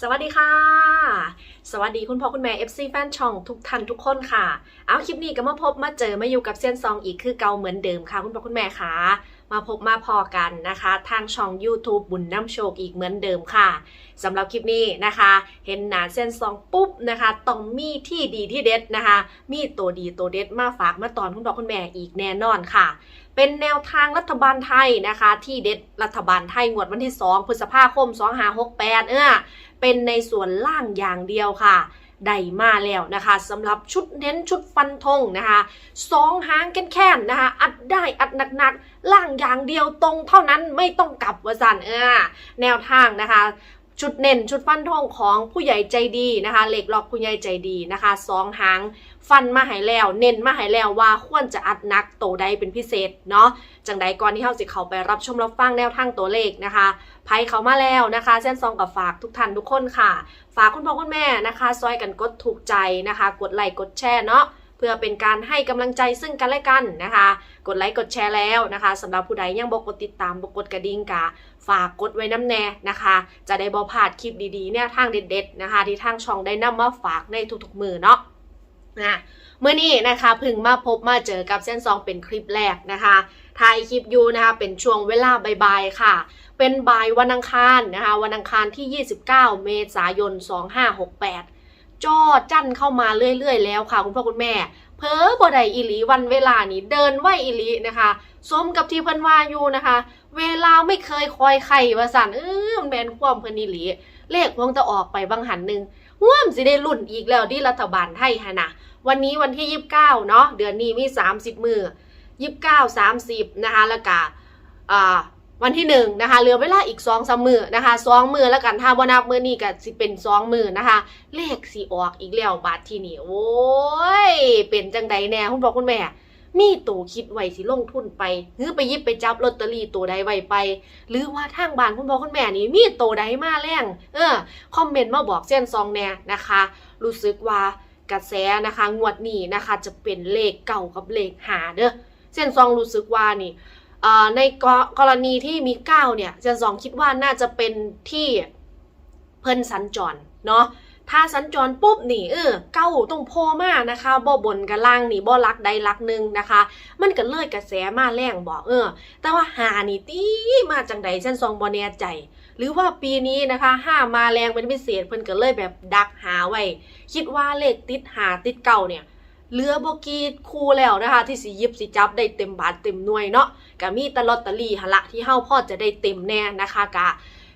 สวัสดีค่ะ สวัสดีคุณพ่อคุณแม่ FC แฟนช่องทุกท่านทุกคนค่ะ เอาคลิปนี้ก็มาพบมาเจอมาอยู่กับเซียนซองอีกคือเก่าเหมือนเดิมค่ะ คุณพ่อคุณแม่ค่ะ มาพบมาพอกันนะคะ ทางช่อง YouTube บุญน้ำโชคอีกเหมือนเดิมค่ะสำหรับคลิปนี้นะคะ เห็นหนาเส้นซองปุ๊บนะคะต้องมีที่ดีที่เด็ดนะคะ มีตัวดีตัวเด็ดมาฝากมาตอนคุณพ่อคุณแม่อีกแน่นอนค่ะ เป็นแนวทางรัฐบาลไทยนะคะ ที่เด็ดรัฐบาลไทยงวดวันที่ 2 พฤษภาคม 2568 เออเป็นในส่วนล่างอย่างเดียวค่ะ ได้มาแล้วนะคะสำหรับชุดเน้นชุดฟันธงนะคะสองหางแค่นๆนะคะอัดได้อัดหนักๆ ล่างอย่างเดียวตรงเท่านั้นไม่ต้องกลับวสันเออแนวทางนะคะชุดเน้นชุดฟันธงของผู้ใหญ่ใจดีนะคะเหล็กหลอกผู้ใหญ่ใจดีนะคะสองหางฟันมาหายแล้ว เน้นมาหายแล้วว่าควรจะอัดหนักโตใดเป็นพิเศษเนาะ จังใดก่อนที่เฮาสิเข้าไปรับชมรับฟังแนวทางตัวเลขนะคะไพ่เขามาแล้วนะคะเส้นซองกับฝากทุกท่านทุกคนค่ะ ฝากคุณพ่อคุณแม่นะคะ ซอยกันกดถูกใจนะคะ กดไลค์กดแชร์เนาะเพื่อเป็นการให้กำลังใจซึ่งกันและกันนะคะ กดไลค์กดแชร์แล้วนะคะสำหรับผู้ใดยังบอกกดติดตามบอกกดกระดิ่งกะฝากกดไว้น้ำแน่นะคะ จะได้บอพลาดคลิปดีๆเนี่ยทางเด็ดๆนะคะ ที่ทางช่องได้นำมาฝากในทุกๆมือเนาะ นะเมื่อนี้นะคะพึ่งมาพบมาเจอกับเส้นซองเป็นคลิปแรกนะคะถ่ายคลิปอยู่นะคะเป็นช่วงเวลาบ่ายๆค่ะ เป็นบ่ายวันอังคารนะคะวันอังคารที่ 29 เมษายน 2568จอจั่นเข้ามาเรื่อยๆ แล้วค่ะ คุณพ่อคุณแม่ เพอบ่ได้อีหลีวันเวลานี้เดินไหวอีหลีนะคะสมกับที่เพิ่นว่าอยู่นะคะ เวลาไม่เคยคอยใครว่าสันเออมันแมนความเพิ่นอีลีเลขพวงจะออกไปบางหันหนึ่ง ว่ามสิได้รุ่นอีกแล้วที่รัฐบาลไทยฮะนะวันนี้วันที่ 29 เนาะเดือนนี้มี 30 มือ 29 30 นะคะแล้วก็วันที่หนึ่งนะคะเหลือเวลาอีกสองสามมือนะคะสองมือแล้วกันถ้าบ่นับมือนี้ก็สิเป็นสองมือนะคะเลขสีออกอีกแล้วบาทที่นี่โอ้ยเป็นจังใดแน่คุณบอกคุณแม่ มีตัวคิดไว้สิลงทุนไป หรือไปยิบไปจับลอตเตอรี่ตัวใดไว้ไป หรือว่าทางบ้านคุณพ่อคุณแม่นี่มีตัวใดมาแรงเออคอมเมนต์มาบอกเส้นซองแน่นะคะ รู้สึกว่ากระแสนะคะ งวดนี้นะคะจะเป็นเลขเก่ากับเลขหาเด้อเส้นซองรู้สึกว่านี่ในกรณีที่มีเก้าเนี่ยเจนสองคิดว่าน่าจะเป็นที่เพิ่นสัญจรเนาะ ถ้าสัญจรปุ๊บนี่เออเก้าต้องโพมานะคะบ่บนกับล่างนี่บ่รักใดรักหนึ่งนะคะ มันก็เลยกระแสมาแรงบอกเออ แต่ว่าหานี่ตีมาจังใดเส้นซองบ่แน่ใจ หรือว่าปีนี้นะคะห้ามาแรงเป็นพิเศษเพิ่นก็เลยแบบดักหาไว้ คิดว่าเลขติดหาติดเก่าเนี่ยเหลือบกี่คู่แล้วนะคะ ที่สิยิบสิจับได้เต็มบาทเต็มหน่วยเนาะก็มีตลอตเตอรี่หละที่เฮาพอจะได้เต็มแน่นะคะกะ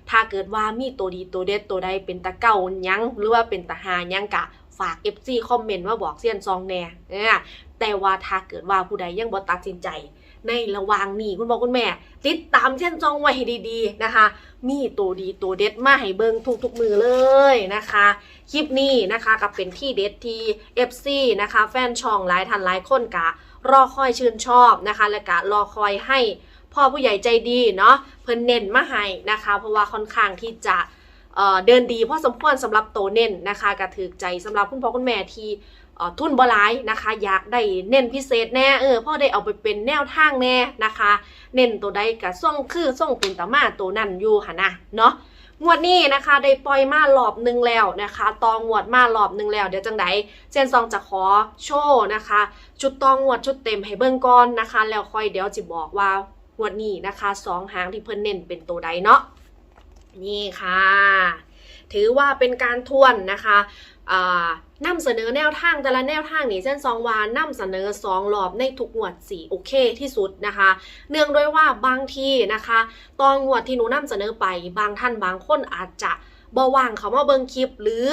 ถ้าเกิดว่ามีตัวดีตัวเด็ดตัวใดเป็นตะเก่ายังหรือว่าเป็นตะหายังกะฝาก FC คอมเมนต์มาบอกเซียนซองแน่เออแต่ว่าถ้าเกิดว่าผู้ใดยังบ่ตัดสินใจ ในระหว่างนี้คุณพ่อคุณแม่ ติดตามเซียนซองไว้ให้ดีๆนะคะ มีตัวดีตัวเด็ดมาให้เบิ่งทุกๆมือเลยนะคะ คลิปนี้นะคะกับเป็นที่เด็ดที่ FC นะคะ แฟนช่องหลายท่านหลายคนกะรอคอยชื่นชอบนะคะ และกะรอคอยให้ พ่อผู้ใหญ่ใจดีเนาะเพิ่นเน้นมาให้นะคะ เพราะว่าค่อนข้างที่จะเเดินดีพอสมควรสำหรับโตเน้นนะคะกระถือใจสำหรับคุณพ่อคุณแม่ที่ทุนบลายนะคะ อยากได้เน้นพิเศษแน่เออพ่อได้เอาไปเป็นแนวทางแน่นะคะ เน้นตัวใดกะส่งคือส่งเป็นตามาตัวนั่นอยู่ค่ะนะเนาะงวดนี้นะคะได้ปล่อยมารอบหนึ่งแล้วนะคะตองงวดมารอบหนึ่งแล้ว เดี๋ยวจังไดเจนซองจะขอโชว์นะคะ ชุดตองงวดชุดเต็มให้เบิ่งก่อนนะคะ แล้วค่อยเดี๋ยวจะบอกว่า วดนี้นะคะสองหางที่เพิ่นเน้นเป็นตัวใดเนาะนี่ค่ะ ถือว่าเป็นการทวนนะคะอ่าเสนอแนวทางแต่ละแนวทางนี่เส้นซองวานนำเสนอสองรอบในทุกงวดสีโอเคที่สุดนะคะ เนื่องด้วยว่าบางทีนะคะตอนงวดที่หนูนำเสนอไปบางท่านบางคนอาจจะบ่ว่างเขามาเบิ่งคลิปหรือ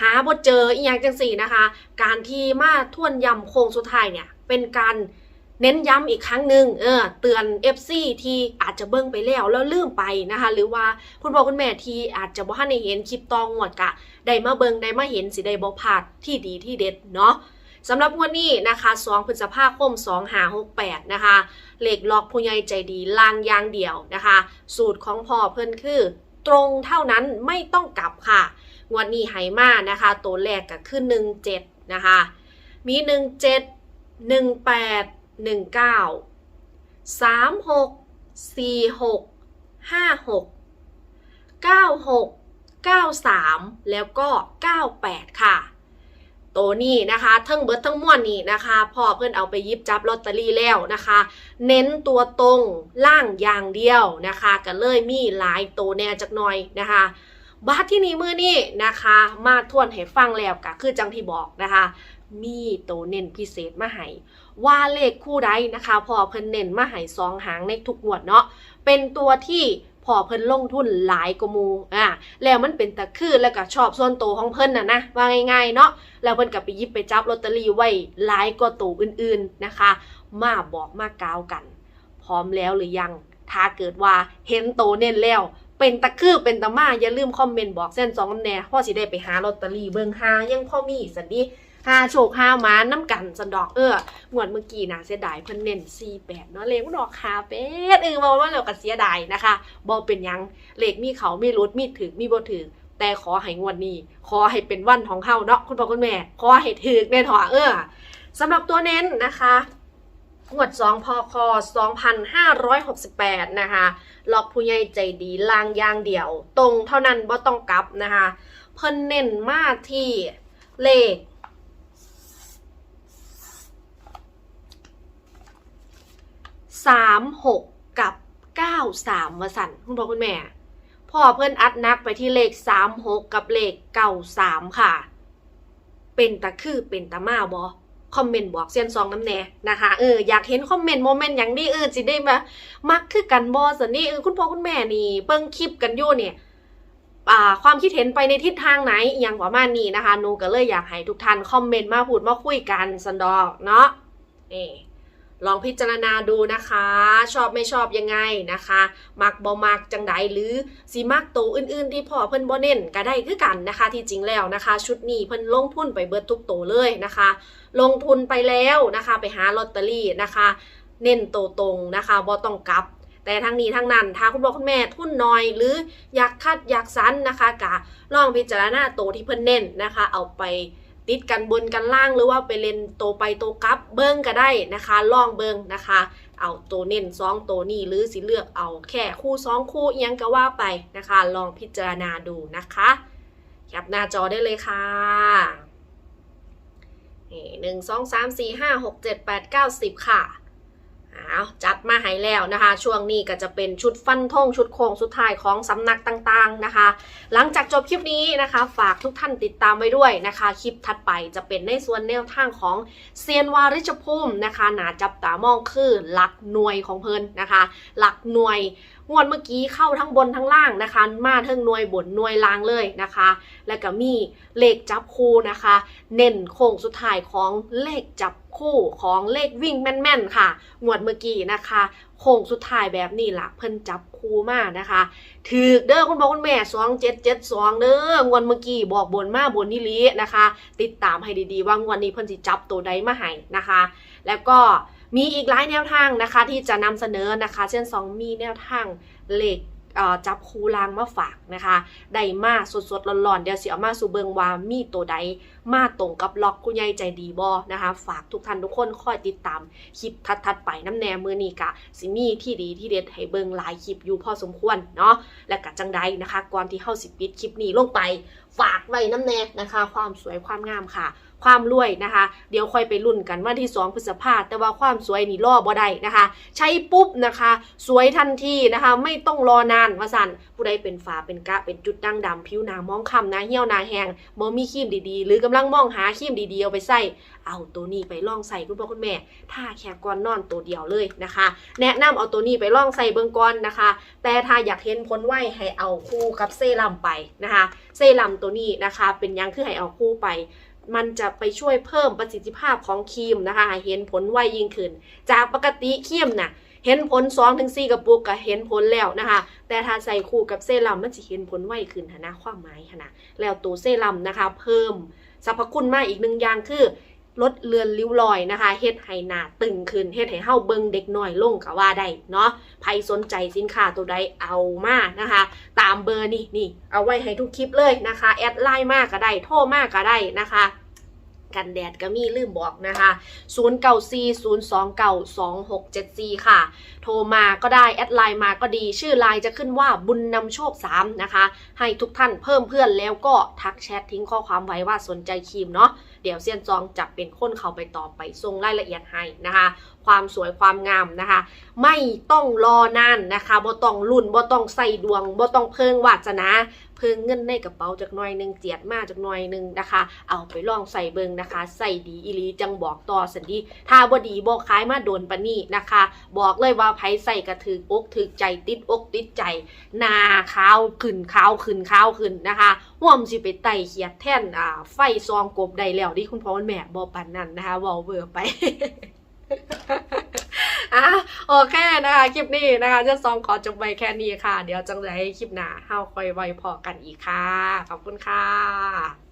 หาบ่เจออีกอย่างจังสี่นะคะ การที่มาทวนยำโค้งสุดท้ายเนี่ยเป็นการ เน้นย้ำอีกครั้งหนึ่งเออเตือน FC ที่อาจจะเบิ่งไปแล้วแล้วลืมไปนะคะ หรือว่าคุณพ่อคุณแม่ที่อาจจะบ่ทันได้เห็นคลิปตองงวดกะ ได้มาเบิ่งได้มาเห็นสิได้บ่พลาดที่ดีที่เด็ดเนาะสำหรับงวดนี้นะคะ2พฤษภาคม2568 นะคะเหล็กล็อกผู้ใหญ่ใจดีลางยางเดียวนะคะ สูตรของพ่อเพิ่นคือ ตรงเท่านั้นไม่ต้องกลับค่ะ งวดนี้ไหมานะคะ ตัวแรกก็คือ 17 นะคะ มี 17 18 19 36 46 56 96 93แล้วก็98ค่ะตัวนี้นะคะทั้งเบิดทั้งมวลนี่นะคะพ่อเพื่อนเอาไปยิบจับลอตเตอรี่แล้วนะคะ เน้นตัวตรงล่างอย่างเดียวนะคะก็เลยมีหลายตัวแน่จักหน่อยนะคะบาทที่นี้มือนี่นะคะ มาทวนให้ฟังแล้วก็คือจังที่บอกนะคะ มีตัวเน้นพิเศษมาให้ ว่าเลขคู่ใดนะคะพอเพิ่นเน้นมาให้สองหางในทุกงวดเนาะเป็นตัวที่พอเพิ่นลงทุนหลายกว่ามูอ่าแล้วมันเป็นตะคือแล้วก็ชอบส่วนตัวของเพิ่นน่ะนะว่าง่ายๆเนาะแล้วเพิ่นก็ไปยิบไปจับลอตเตอรี่ไว้หลายกว่าตัวอื่นๆนะคะ มาบอกมากาวกัน พร้อมแล้วหรือยัง ถ้าเกิดว่าเห็นโตเน้นแล้ว เป็นตะคือเป็นตะมาอย่าลืมคอมเมนต์บอกเส้นสองน้ำแน่พ่อสิได้ไปหาลอตเตอรี่เบิ่งหายังพ่อมีสันดี หาโชคหาหมาน้ำกันสันดอกเออหงวดเมื่อกี้นะเสียดายเพิ่นเน้น48เนาะเลขมันดอกคาเป็ดเออมาว่าแล้วก็เสียดายนะคะบ่เป็นยังเลขมีเขามีรุดมีถึกมีบ่ถึกแต่ขอให้งวดนี้ ขอให้เป็นวันของเฮาเนาะคุณพ่อคุณแม่ ขอให้ถึกแน่ถอเออสำหรับตัวเน้นนะคะงวด2พค2568 นะคะล็อกผู้ใหญ่ใจดีลางยางเดียว ตรงเท่านั้นบ่ต้องกลับนะคะ เพิ่นเน้นมาที่เลข สามหกกับเก้าสามมาสั่นคุณพ่อคุณแม่พ่อเพื่อนอัดนักไปที่เลขสามหกกับเลขเก้าสามค่ะ เป็นตะคือเป็นตะมาบอคอมเมนต์บอกเซียนซองน้ำแน่นะคะเอออยากเห็นคอมเมนต์โมเมนต์อย่างนี้เออจิได้มามักคือกันบอสันนี่เออคุณพ่อคุณแม่นี่เบิ่งคลิปกันอยู่เนี่ยความคิดเห็นไปในทิศทางไหนอย่างประมาณนี้นะคะนูก็เลยอยากให้ทุกท่านคอมเมนต์มาพูดมาคุยกันสันดอกเนาะนี่ ลองพิจารณาดูนะคะ ชอบไม่ชอบยังไงนะคะมักบ่มักจังใดหรือสีมักโตอื่นๆ ที่พ่อเพิ่นบ่เน้นก็ได้คือกันนะคะ ที่จริงแล้วนะคะ ชุดนี้เพิ่นลงทุนไปเบิดทุกโตเลยนะคะ ลงทุนไปแล้วนะคะ ไปหาลอตเตอรี่นะคะ เน้นโตตรงนะคะบ่ต้องกลับแต่ทั้งนี้ทั้งนั้นถ้าคุณพ่อคุณแม่ทุนน้อยหรืออยากคัดอยากสันนะคะกะลองพิจารณาโตที่เพิ่นเน้นนะคะ เอาไป ติดกันบนกันล่างหรือว่าไปเล่นโตไปโตกลับเบิ้งก็ได้นะคะลองเบิ้งนะคะเอาตัวเน้นสองตัวนี้หรือสิเลือกเอาแค่คู่สองคู่อิหยังก็ว่าไปนะคะ ลองพิจารณาดูนะคะแคปหน้าจอได้เลยค่ะนี่หนึ่งสองสามสี่ห้าหกเจ็ดแปดเก้าสิบค่ะ อ้าจัดมาให้แล้วนะคะ ช่วงนี้ก็จะเป็นชุดฟันธงชุดโค้งสุดท้ายของสำนักต่างๆนะคะ หลังจากจบคลิปนี้นะคะ ฝากทุกท่านติดตามไว้ด้วยนะคะ คลิปถัดไปจะเป็นในส่วนแนวทางของเซียนวาริชภูมินะคะหนาจับตามองคือหลักหน่วยของเพิ่นนะคะ หลักหน่วยงวดเมื่อกี้เข้าทั้งบนทั้งล่างนะคะ มาทั้งหน่วยบนหน่วยล่างเลยนะคะ แล้วก็มีเลขจับคู่นะคะ เน้นโค้งสุดท้ายของเลขจับ คู่ของเลขวิ่งแม่นๆค่ะงวดเมื่อกี้นะคะโค้งสุดท้ายแบบนี้ล่ะเพิ่นจับคู่มานะคะ ถือเด้อคุณพ่อคุณแม่สองเจ็ดเจ็ดสองเด้องวดเมื่อกี้บอกบนมาบนนิลีนะคะ ติดตามให้ดีๆ ว่างวดนี้เพิ่นสิจับตัวใดมาให้นะคะ แล้วก็มีอีกหลายแนวทางนะคะ ที่จะนำเสนอนะคะเช่นสองมีแนวทางเลขจับคูลางมาฝากนะคะ ได้มาสดๆร้อนๆเดี๋ยวเสิเอามาสู่เบิงว่ามีตัวใดมาตรงกับล็อกคุณยายใจดีบอนะคะ ฝากทุกท่านทุกคนคอยติดตามคลิปทัดๆไปน้ำแนมือนี้กะสิมีที่ดีที่เด็ดให้เบิงหลายคลิปอยู่พอสมควรเนาะและกะจังใดนะคะ ก่อนที่เข้าสิปิดคลิปนี้ลงไป ฝากไว้น้ำแนนะคะ ความสวยความงามค่ะความรวยนะคะ เดี๋ยวค่อยไปรุ่นกันวันที่ 2 พฤษภาแต่ว่าความสวยนี่รอบ่ได้นะคะ ใช้ปุ๊บนะคะ สวยทันทีนะคะ ไม่ต้องรอนานว่าสันผู้ใดเป็นฝาเป็นกะเป็นจุดด่างดำผิวหนามองคำนาเหี่ยวนาแหงบ่มีครีมดีๆ หรือกำลังลังมองหาครีมดีๆเอาไปใส่เอาตัวนี้ไปลองใส่คุณพ่อคุณแม่ถ้าแค่ก่อนนอนตัวเดียวเลยนะคะ แนะนำเอาตัวนี้ไปลองใส่เบื้องก่อนนะคะ แต่ถ้าอยากเห็นผลไวให้เอาคู่กับเซรั่มไปนะคะ เซรั่มตัวนี้นะคะ เป็นยังคือให้เอาคู่ไปมันจะไปช่วยเพิ่มประสิทธิภาพของครีมนะคะ เห็นผลไวยิ่งขึ้น จากปกติครีมน่ะ เห็นผล2ถึง4กระปุกก็เห็นผลแล้วนะคะ แต่ถ้าใส่คู่กับเซรั่มมันจะเห็นผลไวขึ้นนะความหมายหั้นนะแล้วตัวเซรั่มนะคะ เพิ่ม สรรพคุณมากอีกหนึ่งอย่างคือลดเลือนริ้วรอยนะคะเฮ็ดให้หน้าตึงขึ้นเฮ็ดให้เฮาเบิ่งเด็กน้อยลงก็ว่าได้เนาะใครสนใจสินค้าตัวใดเอามานะคะ ตามเบอร์นี่นี่เอาไว้ให้ทุกคลิปเลยนะคะ แอดไลน์มากก็ได้ โทรมากก็ได้นะคะ กันแดดก็มีลืมบอกนะคะ 0940292674 ค่ะ โทรมาก็ได้ แอดไลน์มาก็ดี ชื่อไลน์จะขึ้นว่าบุญนำโชค 3 นะคะ ให้ทุกท่านเพิ่มเพื่อนแล้วก็ทักแชททิ้งข้อความไว้ว่าสนใจครีมเนาะ เดี๋ยวเซียนจองจะเป็นคนเข้าไปตอบไปส่งรายละเอียดให้นะคะ ความสวยความงามนะคะ ไม่ต้องรอนานนะคะบ่ต้องรุ่นบ่ต้องใส่ดวงบ่ต้องเพิ่งวาสนา เพิ่งเงินในกระเป๋าจากหน่อยหนึ่งเจียดมาจากหน่อยหนึ่งนะคะ เอาไปลองใส่เบิงนะคะใส่ดีอีลีจังบอกต่อสันดีถ้าบดีบ่ขายมาโดนปนนี้นะคะ บอกเลยว่าไผใส่กระถืออกถือใจติดอกติดใจนาขาวขึ้นขาวขึ้นขาวขึ้นนะคะห่วมสิไปไต่เขียดแท่นอ่าไฟซองกบได้แล้วที่คุณพ่อคุณแม่บอกปานนั้นนะคะว้าเบอร์ไป อะโอเคนะคะ คลิปนี้นะคะจะซองขอจบไปแค่นี้ค่ะ เดี๋ยวจังไรคลิปหน้าเฮาคอยไว้พอกันอีกค่ะ ขอบคุณค่ะ